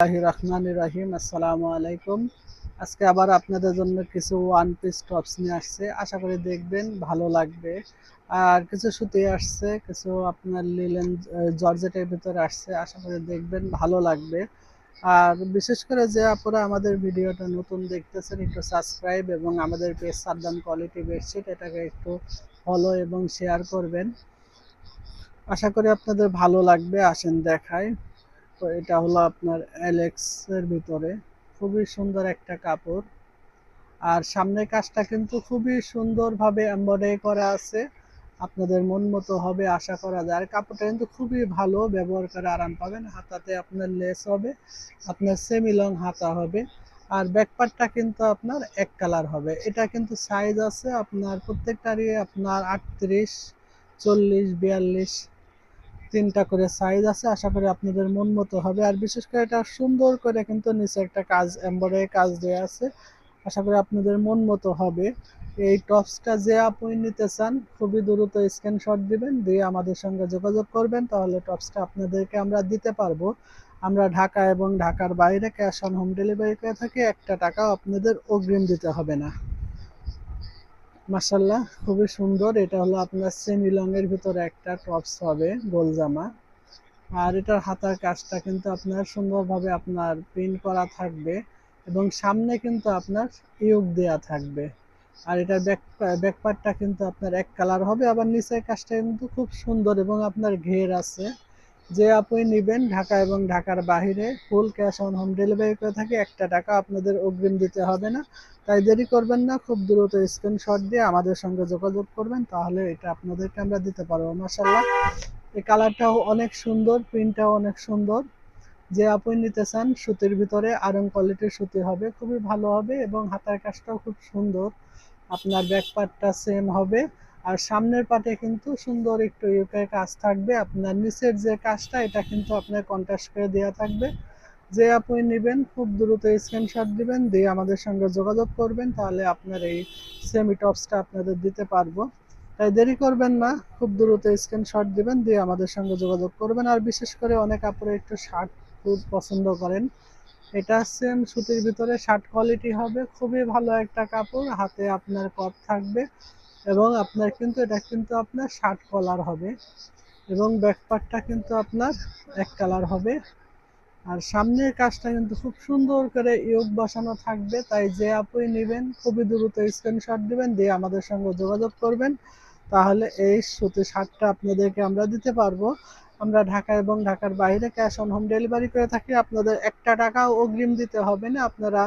রহমান রাহিম, আসসালামু আলাইকুম। আজকে আবার আপনাদের জন্য কিছু ওয়ান পিস টপস নিয়ে আসছে। আশা করি দেখবেন ভালো লাগবে। আর কিছু সুতি আসছে, কিছু আপনার লিলেন জর্জেটের ভিতরে আসছে। আশা করি দেখবেন ভালো লাগবে। আর বিশেষ করে যে আপনারা আমাদের ভিডিওটা নতুন দেখতেছেন, একটু সাবস্ক্রাইব এবং আমাদের পেজ সাদ্দাম কোয়ালিটি বেডশিট এটাকে একটু ফলো এবং শেয়ার করবেন। আশা করি আপনাদের ভালো লাগবে, আসেন দেখায়। তো এটা হলো আপনার অ্যালেক্সের ভিতরে। খুবই সুন্দর একটা কাপড়। আর সামনের কাজটা কিন্তু খুবই সুন্দরভাবে এমব্রয়ডারি করা আছে। আপনাদের মন মতো হবে, আশা করা যায়। আর কাপড়টা কিন্তু খুবই ভালো, ব্যবহার করে আরাম পাবেন। হাতাতে আপনার লেস হবে, আপনার সেমি লং হাতা হবে। আর ব্যাকপার্টটা কিন্তু আপনার এক কালার হবে। এটা কিন্তু সাইজ আছে আপনার প্রত্যেকটারই আপনার আটত্রিশ, চল্লিশ, বিয়াল্লিশ তিনটা করে সাইজ আছে, আশা করি আপনাদের মন মতো হবে। আর বিশেষ করে এটা সুন্দর করে কিন্তু নিচে একটা কাজ এমব্রয়ডারি কাজ দেওয়া আছে। আশা করি আপনাদের মন মতো হবে। এই টপসটা যে আপনি নিতে চান, খুবই দ্রুত স্ক্রিনশট দিবেন, দিয়ে আমাদের সঙ্গে যোগাযোগ করবেন, তাহলে টপসটা আপনাদেরকে আমরা দিতে পারব। আমরা ঢাকা এবং ঢাকার বাইরে ক্যাশ অন হোম ডেলিভারি করে থাকি, একটা টাকাও আপনাদের অগ্রিম দিতে হবে না। মাসাল্লাহ খুবই সুন্দর। এটা হলো আপনার সেমি লং এর ভিতরে একটা টপস হবে, গোল জামা। আর এটার হাতার কাজটা কিন্তু আপনার সুন্দরভাবে আপনার প্রিন্ট করা থাকবে এবং সামনে কিন্তু আপনার ইউক দেয়া থাকবে। আর এটার ব্যাক ব্যাকপার্টটা কিন্তু আপনার এক কালার হবে, আবার নিচের কাজটা কিন্তু খুব সুন্দর এবং আপনার ঘের আছে। যে আপনি নেবেন ঢাকা এবং ঢাকার বাহিরে full cash on home delivery করে থাকে, একটা টাকা আপনাদের অগ্রিম দিতে হবে না। তাই দেরি করবেন না, খুব দ্রুত স্ক্রিনশট দিয়ে আমাদের সঙ্গে যোগাযোগ করবেন, তাহলে এটা আপনাদেরকে আমরা দিতে পারব। মাসাল্লাহ এই কালারটাও অনেক সুন্দর প্রিন্টটাও অনেক সুন্দর। যে আপনি নিতে চান, সুতির ভিতরে আরং কোয়ালিটির সুতি হবে, খুবই ভালো হবে এবং হাতার কাজটাও খুব সুন্দর। আপনার ব্যাক পার্টটা সেম হবে। আর সামনের পাটে কিন্তু সুন্দর একটু ইউকের কাজ থাকবে। আপনার নিচের যে কাজটা, এটা কিন্তু আপনার কন্ট্রাস্ট করে দেওয়া থাকবে। যে আপনি নেবেন, খুব দ্রুত স্ক্রিনশট দিবেন, দিয়ে আমাদের সঙ্গে যোগাযোগ করবেন, তাহলে আপনার এই সেমি টপসটা আপনাদের দিতে পারব। তাই দেরি করবেন না, খুব দ্রুত স্ক্রিনশট দিবেন, দিয়ে আমাদের সঙ্গে যোগাযোগ করবেন। আর বিশেষ করে অনেক আপনারা একটু শার্ট খুব পছন্দ করেন। এটা সেম সুতির ভিতরে শার্ট কোয়ালিটি হবে। খুবই ভালো একটা কাপড়, হাতে আপনার কপ থাকবে। এবং আপনার কিন্তু এটা কিন্তু আপনার শার্ট কলার হবে এবং ব্যাকপার্টটা কিন্তু আপনার এক কালার হবে। আর সামনের কাজটা কিন্তু খুব সুন্দর করে ইয়োগ বসানো থাকবে, তাই যে আপনি নেবেন, খুবই দ্রুত স্ক্রিনশট দিবেন, দিয়ে আমাদের সঙ্গে যোগাযোগ করবেন। তাহলে এই সুতি শার্টটা আপনাদেরকে আমরা দিতে পারব। আমরা ঢাকা এবং ঢাকার বাইরে ক্যাশ অন হোম ডেলিভারি করে থাকি। আপনাদের একটা টাকাও অগ্রিম দিতে হবে না। আপনারা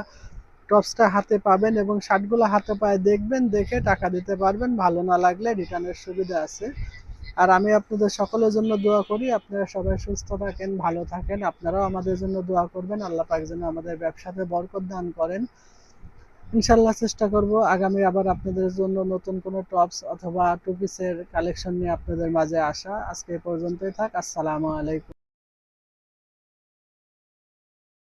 টপসটা হাতে পাবেন এবং শার্টগুলো হাতে পায়ে দেখবেন, দেখে টাকা দিতে পারবেন। ভালো না লাগলে রিটার্নের সুবিধা আছে। আর আমি আপনাদের সকলের জন্য দোয়া করি, আপনারা সবাই সুস্থ থাকেন, ভালো থাকেন। আপনারাও আমাদের জন্য দোয়া করবেন। আল্লাহ পাক যেন আমাদের ব্যবসাতে বরকত দান করেন। ইনশাল্লাহ চেষ্টা করব আগামী আবার আপনাদের জন্য নতুন কোনো টপস অথবা টুপিসের কালেকশন নিয়ে আপনাদের মাঝে আসা। আজকে পর্যন্তই থাক। আসসালামু আলাইকুম।